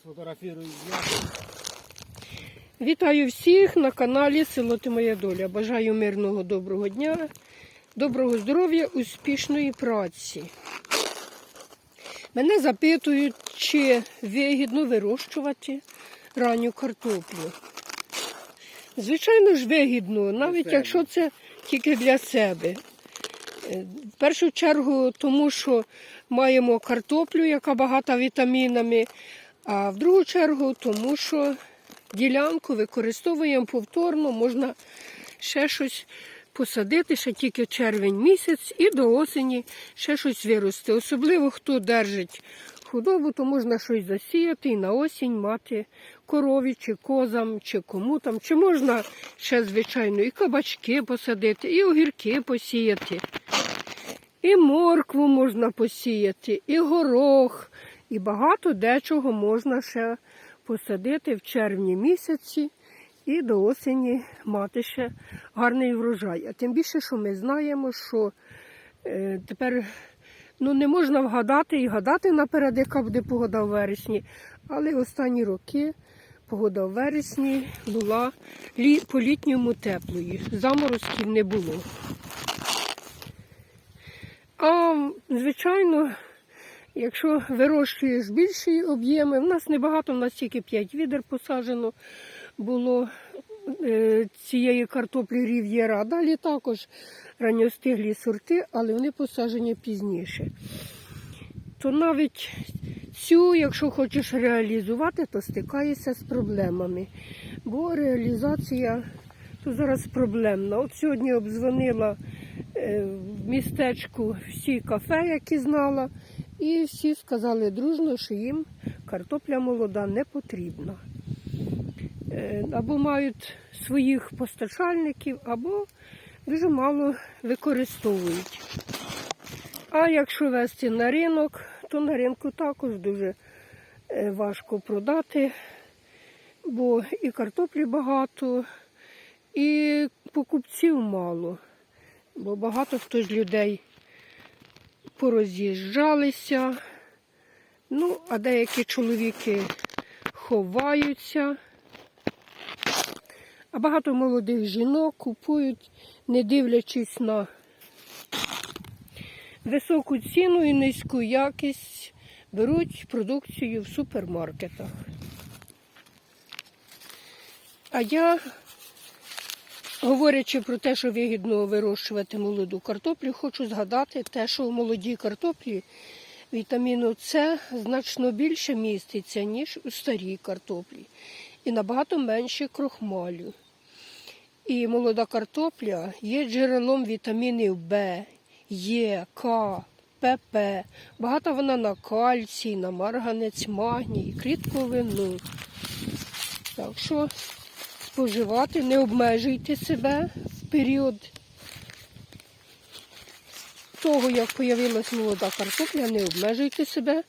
Сфотографірую Вітаю всіх на каналі Село Ти Моя Доля. Бажаю мирного доброго дня, доброго здоров'я, успішної праці. Мене запитують, чи вигідно вирощувати ранню картоплю. Звичайно ж, вигідно, навіть якщо це тільки для себе. Е, В першу чергу, тому що маємо картоплю, яка багата вітамінами, а в другу чергу, тому що ділянку використовуємо повторно, можна ще щось посадити, ще тільки червень місяць і до осені ще щось вирости. Особливо хто держить худобу, то можна щось засіяти і на осінь мати корові чи козам, чи кому там. Чи можна ще, звичайно, і кабачки посадити, і огірки посіяти. І моркву можна посіяти, і горох, і багато дечого можна ще посадити в червні місяці і до осені мати ще гарний врожай. А тим більше, що ми знаємо, що е, тепер ну, не можна вгадати і гадати наперед, яка буде погода в вересні, але останні роки погода в вересні була по-літньому теплою, заморозків не було. А звичайно, якщо вирощуєш більші об'єми, в нас небагато, в нас тільки 5 відер посаджено було е, цієї картоплі рів'єра. Далі також ранньостиглі сорти, але вони посаджені пізніше. То навіть цю, якщо хочеш реалізувати, то стикаєшся з проблемами. Бо реалізація то зараз проблемна. От сьогодні обдзвонила в містечку всі кафе, які знала, і всі сказали дружно, що їм картопля молода не потрібна. Е, Або мають своїх постачальників, або дуже мало використовують. А якщо вести на ринок, то на ринку також дуже е, важко продати, бо і картоплі багато, і покупців мало. Бо багато хто з людей пороз'їжджалися. Ну, а деякі чоловіки ховаються. А багато молодих жінок купують, не дивлячись на високу ціну і низьку якість, беруть продукцію в супермаркетах. А я, говорячи про те, що вигідно вирощувати молоду картоплю, хочу згадати те, що в молодій картоплі вітаміну С значно більше міститься, ніж у старій картоплі. І набагато менше крохмалю. І молода картопля є джерелом вітамінів В, Е, К, ПП. Багата вона на кальцій, на марганець, магній, клітковину. Так що споживати, не обмежуйте себе в період того, як появилась молода картопля, не обмежуйте себе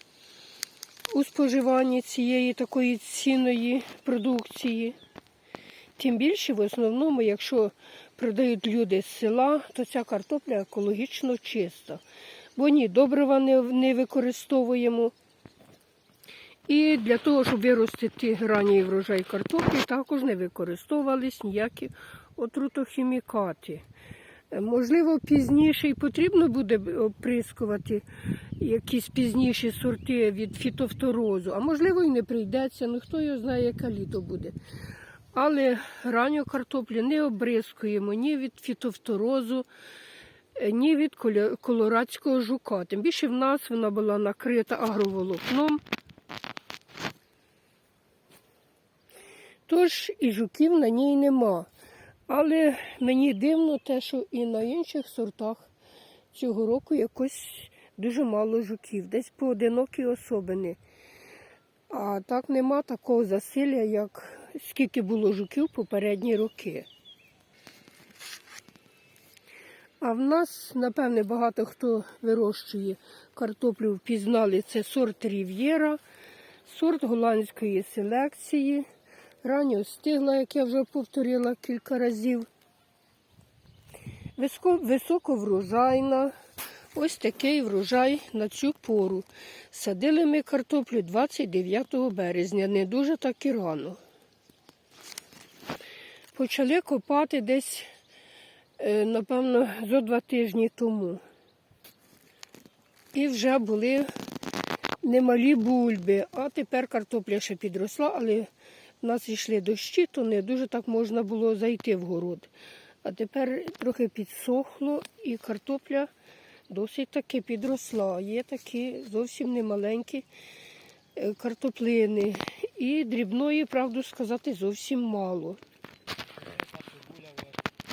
у споживанні цієї такої цінної продукції. Тим більше, в основному, якщо продають люди з села, то ця картопля екологічно чиста. Бо ні, добрива не використовуємо. І для того, щоб виростити ранній врожай картоплі, також не використовувались ніякі отрутохімікати. Можливо, пізніше і потрібно буде оприскувати якісь пізніші сорти від фітофторозу, а можливо і не прийдеться, ну хто його знає, яке літо буде. Але ранню картоплю не обрискуємо ні від фітофторозу, ні від колорадського жука. Тим більше в нас вона була накрита агроволокном. Тож і жуків на ній нема. Але мені дивно те, що і на інших сортах цього року якось дуже мало жуків, десь поодинокі особини. А так нема такого засилля, як скільки було жуків попередні роки. А в нас, напевне, багато хто вирощує картоплю, впізнали це сорт Рів'єра, сорт голландської селекції. Ранньо стигла, як я вже повторила кілька разів. Високо- Високоврожайна, Ось такий врожай на цю пору. Садили ми картоплю 29 березня, не дуже так і рано. Почали копати десь, е, напевно, зо два тижні тому. І вже були немалі бульби, а тепер картопля ще підросла, але в нас йшли дощі, то не дуже так можна було зайти в город. А тепер трохи підсохло і картопля досить таки підросла. Є такі зовсім немаленькі е, картоплини. І дрібної, правду сказати, зовсім мало.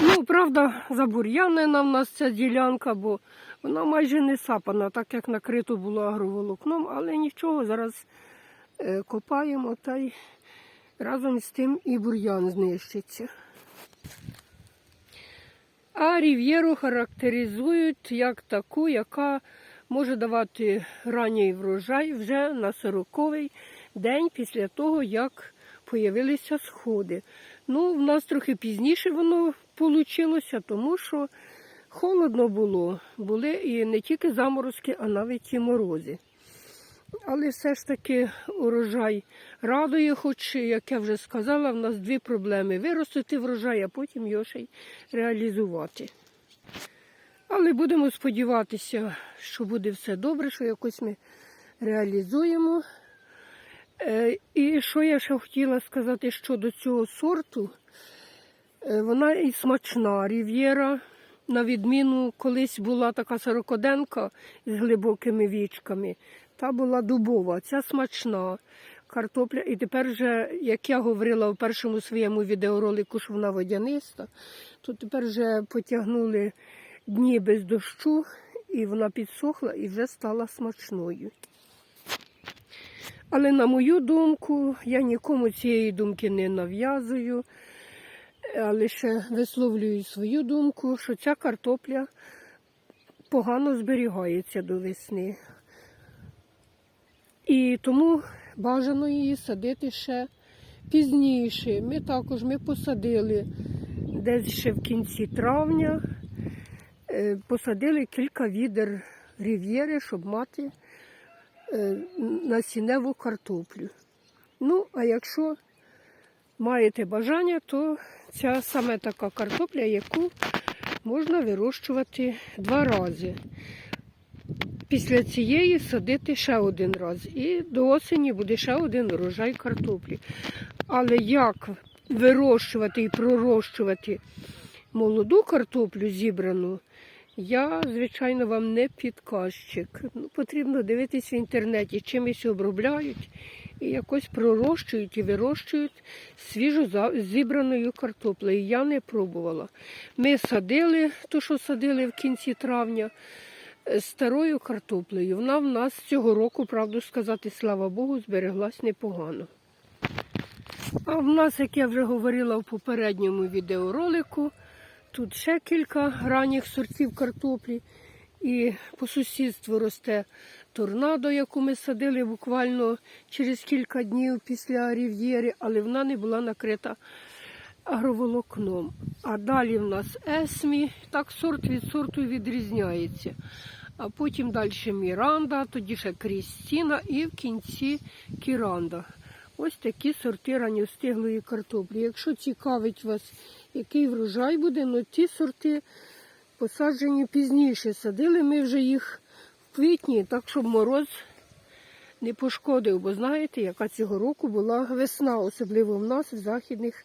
Ну, правда, забур'янена в нас ця ділянка, бо вона майже не сапана, так як накрито було агроволокном, але нічого, зараз е, копаємо та й разом з тим і бур'ян знищиться. А рів'єру характеризують як таку, яка може давати ранній врожай вже на 40-й день після того, як появилися сходи. Ну, в нас трохи пізніше воно вийшло, тому що холодно було. Були і не тільки заморозки, а навіть і морози. Але все ж таки урожай радує, хоч, як я вже сказала, в нас дві проблеми: виростити врожай, а потім його ще й реалізувати. Але будемо сподіватися, що буде все добре, що якось ми реалізуємо. Е, І що я ще хотіла сказати щодо цього сорту, Е, вона і смачна рів'єра. На відміну, колись була така сорокоденка з глибокими вічками. Та була дубова, ця смачна картопля. І тепер вже, як я говорила в першому своєму відеоролику, що вона водяниста, то тепер вже потягнули дні без дощу, і вона підсохла і вже стала смачною. Але на мою думку, я нікому цієї думки не нав'язую, а лише висловлюю свою думку, що ця картопля погано зберігається до весни. І тому бажано її садити ще пізніше. Ми також ми посадили десь ще в кінці травня, е, посадили кілька відер рів'єри, щоб мати е, насінневу картоплю. Ну, а якщо маєте бажання, то ця саме така картопля, яку можна вирощувати два рази. Після цієї садити ще один раз. І до осені буде ще один урожай картоплі. Але як вирощувати і пророщувати молоду картоплю зібрану, я, звичайно, вам не підказчик. Ну, потрібно дивитись в інтернеті, чимось обробляють і якось пророщують і вирощують свіжо зібраною картоплею. Я не пробувала. Ми садили, то, що садили в кінці травня, старою картоплею. Вона в нас цього року, правду сказати, слава Богу, збереглась непогано. А в нас, як я вже говорила в попередньому відеоролику, тут ще кілька ранніх сортів картоплі. І по сусідству росте торнадо, яку ми садили буквально через кілька днів після рів'єри, але вона не була накрита агроволокном. А далі в нас есмі, так сорт від сорту відрізняється. А потім далі Міранда, тоді ще Крістіна і в кінці Кіранда. Ось такі сорти ранньостиглої картоплі. Якщо цікавить вас, який врожай буде, ну ті сорти посаджені пізніше. Садили ми вже їх в квітні, так щоб мороз не пошкодив. Бо знаєте, яка цього року була весна, особливо в нас в західних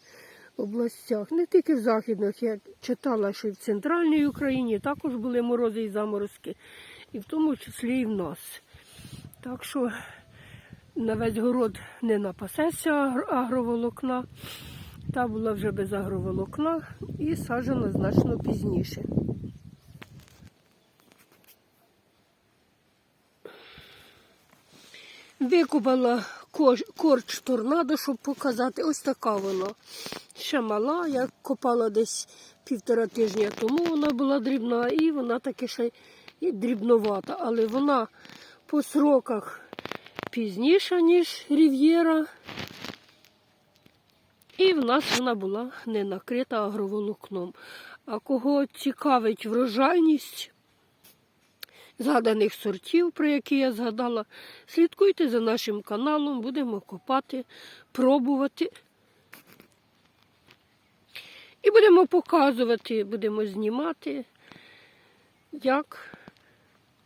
областях. Не тільки в західних, я читала, що і в центральній Україні також були морози і заморозки, і в тому числі і в нас. Так що на весь город не напасеться агроволокна. Та була вже без агроволокна і саджена значно пізніше. Викупала корч торнадо, щоб показати. Ось така вона. Ще мала, я копала десь півтора тижня тому, вона була дрібна, і вона таки ще і дрібновата. Але вона по сроках пізніша, ніж рів'єра. І в нас вона була не накрита агроволокном. А кого цікавить врожайність, згаданих сортів, про які я згадала. Слідкуйте за нашим каналом, будемо копати, пробувати. І будемо показувати, будемо знімати, як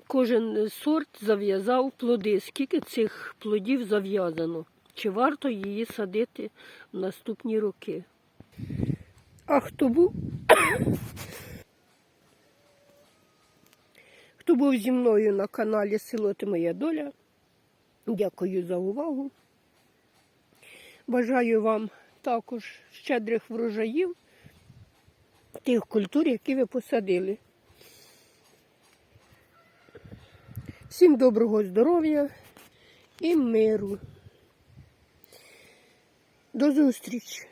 кожен сорт зав'язав плоди, скільки цих плодів зав'язано, чи варто її садити в наступні роки. А хто був? Хто був зі мною на каналі Село Ти Моя Доля, дякую за увагу. Бажаю вам також щедрих врожаїв тих культур, які ви посадили. Всім доброго здоров'я і миру. До зустрічі!